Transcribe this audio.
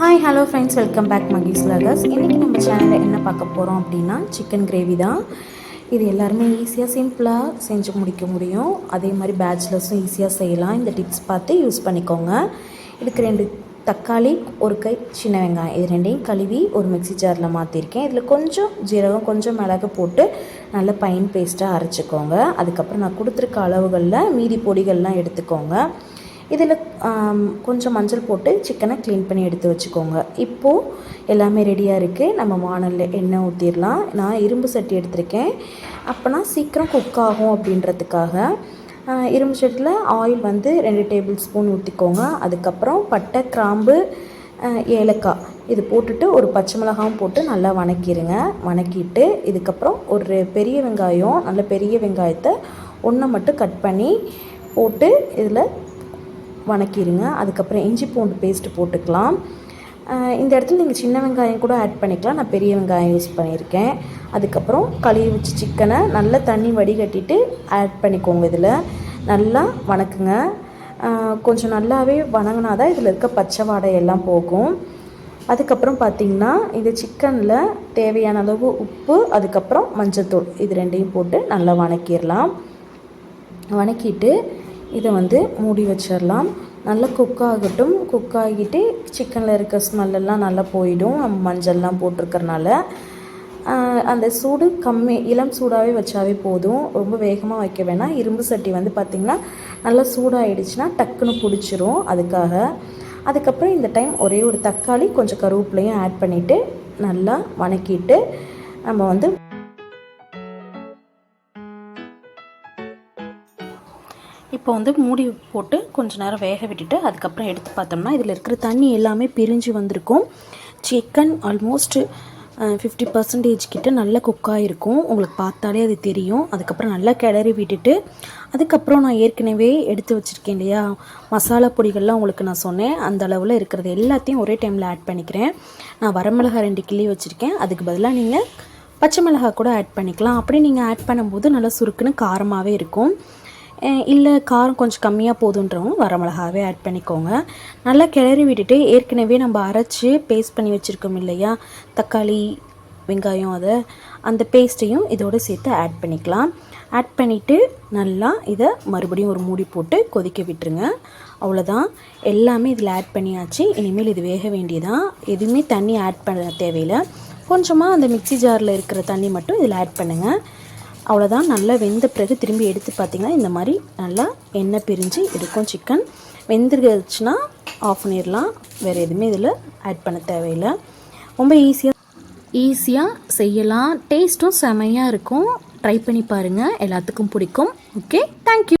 Hi hello friends welcome back Mahee's லகஸ் இன்றைக்கி நம்ம சேனலில் என்ன பார்க்க போகிறோம் அப்படின்னா சிக்கன் கிரேவி தான். இது எல்லாருமே ஈஸியாக சிம்பிளாக செஞ்சு முடிக்க முடியும். அதே மாதிரி பேச்சுலர்ஸும் ஈஸியாக செய்யலாம். இந்த டிப்ஸ் பார்த்து யூஸ் பண்ணிக்கோங்க. இதுக்கு ரெண்டு தக்காளி ஒரு கை சின்ன வெங்காயம். இது ரெண்டையும் கழுவி ஒரு மிக்ஸி ஜாரில் மாற்றிருக்கேன் இதில் கொஞ்சம் ஜீரகம் கொஞ்சம் மிளகு போட்டு நல்ல பைன் பேஸ்ட்டாக அரைச்சிக்கோங்க. அதுக்கப்புறம் நான் கொடுத்துருக்க அளவுகளில் மீதி பொடிகள்லாம் எடுத்துக்கோங்க. இதில் கொஞ்சம் மஞ்சள் போட்டு சிக்கனை க்ளீன் பண்ணி எடுத்து வச்சுக்கோங்க. இப்போது எல்லாமே ரெடியாக இருக்குது நம்ம வானலில் எண்ணெய் ஊற்றிடலாம் நான் இரும்பு சட்டி எடுத்திருக்கேன். அப்போனா சீக்கிரம் குக் ஆகும் அப்படின்றதுக்காக இரும்பு சட்டியில் ஆயில் வந்து ரெண்டு டேபிள் ஸ்பூன் ஊற்றிக்கோங்க அதுக்கப்புறம் பட்டை கிராம்பு ஏலக்காய் இது போட்டுட்டு ஒரு பச்சை மிளகாவும் போட்டு நல்லா வணக்கிடுங்க வணக்கிட்டு இதுக்கப்புறம் ஒரு பெரிய வெங்காயம் நல்ல பெரிய வெங்காயத்தை ஒன்றை மட்டும் கட் பண்ணி போட்டு இதில் வணக்கிடுங்க அதுக்கப்புறம் இஞ்சி பூண்டு பேஸ்ட்டு போட்டுக்கலாம். இந்த இடத்துல நீங்கள் சின்ன வெங்காயம் கூட ஆட் பண்ணிக்கலாம். நான் பெரிய வெங்காயம் யூஸ் பண்ணியிருக்கேன். அதுக்கப்புறம் கழுவி வச்சு சிக்கனை நல்லா தண்ணி வடிகட்டிட்டு ஆட் பண்ணிக்கோங்க இதில். நல்லா வணக்குங்க. கொஞ்சம் நல்லாவே வணங்கினா தான் இதில் இருக்க பச்சை வாடை எல்லாம் போகும். அதுக்கப்புறம் பார்த்திங்கன்னா இந்த சிக்கனில் தேவையான அளவு உப்பு அதுக்கப்புறம் மஞ்சத்தூள் இது ரெண்டையும் போட்டு நல்லா வணக்கிடலாம் வணக்கிட்டு இதை வந்து மூடி வச்சிடலாம். நல்லா குக் ஆகட்டும். குக் ஆகிட்டு சிக்கனில் இருக்க ஸ்மெல்லெல்லாம் நல்லா போயிடும். மஞ்சள்லாம் போட்டிருக்கறனால. அந்த சூடு கம்மி இளம் சூடாகவே வச்சாவே போதும். ரொம்ப வேகமாக வைக்க வேணாம். இரும்பு சட்டி வந்து பார்த்திங்கன்னா நல்லா சூடாகிடுச்சுன்னா டக்குன்னு பிடிச்சிரும் அதுக்காக. அதுக்கப்புறம் இந்த டைம் ஒரே ஒரு தக்காளி கொஞ்சம் கருவேப்பிலையும் ஆட் பண்ணிவிட்டு நல்லா வணக்கிட்டு நம்ம வந்து இப்போ வந்து மூடி போட்டு கொஞ்ச நேரம் வேக விட்டுட்டு அதுக்கப்புறம் எடுத்து பார்த்தோம்னா இதில் இருக்கிற தண்ணி எல்லாமே பிரிஞ்சு வந்திருக்கும். சிக்கன் ஆல்மோஸ்ட் ஃபிஃப்டி பர்சன்டேஜ் கிட்ட நல்ல குக்காக இருக்கும் உங்களுக்கு பார்த்தாலே அது தெரியும். அதுக்கப்புறம் நல்லா கிளறி விட்டுட்டு அதுக்கப்புறம் நான் ஏற்கனவே எடுத்து வச்சுருக்கேன் இல்லையா மசாலா பொடிகள்லாம் உங்களுக்கு நான் சொன்னேன். அந்த அளவில் இருக்கிறது எல்லாத்தையும் ஒரே டைமில் ஆட் பண்ணிக்கிறேன். நான் வரமிளகா ரெண்டு கிள்ளி வச்சுருக்கேன். அதுக்கு பதிலாக நீங்கள் பச்சை மிளகாய் கூட ஆட் பண்ணிக்கலாம். அப்படி நீங்கள் ஆட் பண்ணும்போது நல்லா சுருக்குன்னு காரமாகவே இருக்கும். இல்லை காரம் கொஞ்சம் கம்மியாக போதுன்றவங்க வரமிளகாவே ஆட் பண்ணிக்கோங்க. நல்லா கிளறி விட்டுட்டு ஏற்கனவே நம்ம அரைச்சி பேஸ்ட் பண்ணி வச்சுருக்கோம் இல்லையா? தக்காளி வெங்காயம் அதை அந்த பேஸ்ட்டையும் இதோடு சேர்த்து ஆட் பண்ணிக்கலாம். ஆட் பண்ணிவிட்டு நல்லா இதை மறுபடியும் ஒரு மூடி போட்டு கொதிக்க விட்டுருங்க. அவ்வளோதான் எல்லாமே இதில் ஆட் பண்ணியாச்சு. இனிமேல் இது வேக வேண்டியதான் எதுவுமே தண்ணி ஆட் பண்ண தேவையில்லை. கொஞ்சமாக அந்த மிக்ஸி ஜாரில் இருக்கிற தண்ணி மட்டும் இதில் ஆட் பண்ணுங்கள் அவ்வளோதான் நல்லா வெந்த பிறகு திரும்பி எடுத்து பார்த்தீங்கன்னா இந்த மாதிரி நல்லா எண்ணெய் பிரிஞ்சு இருக்கும் சிக்கன் வெந்துருச்சுன்னா ஆஃப் பண்ணிடலாம். வேறு எதுவுமே இதில் ஆட் பண்ண தேவையில்லை. ரொம்ப ஈஸியாக ஈஸியாக செய்யலாம். டேஸ்ட்டும் செமையாக இருக்கும். ட்ரை பண்ணி பாருங்கள் எல்லாத்துக்கும் பிடிக்கும். Okay thank you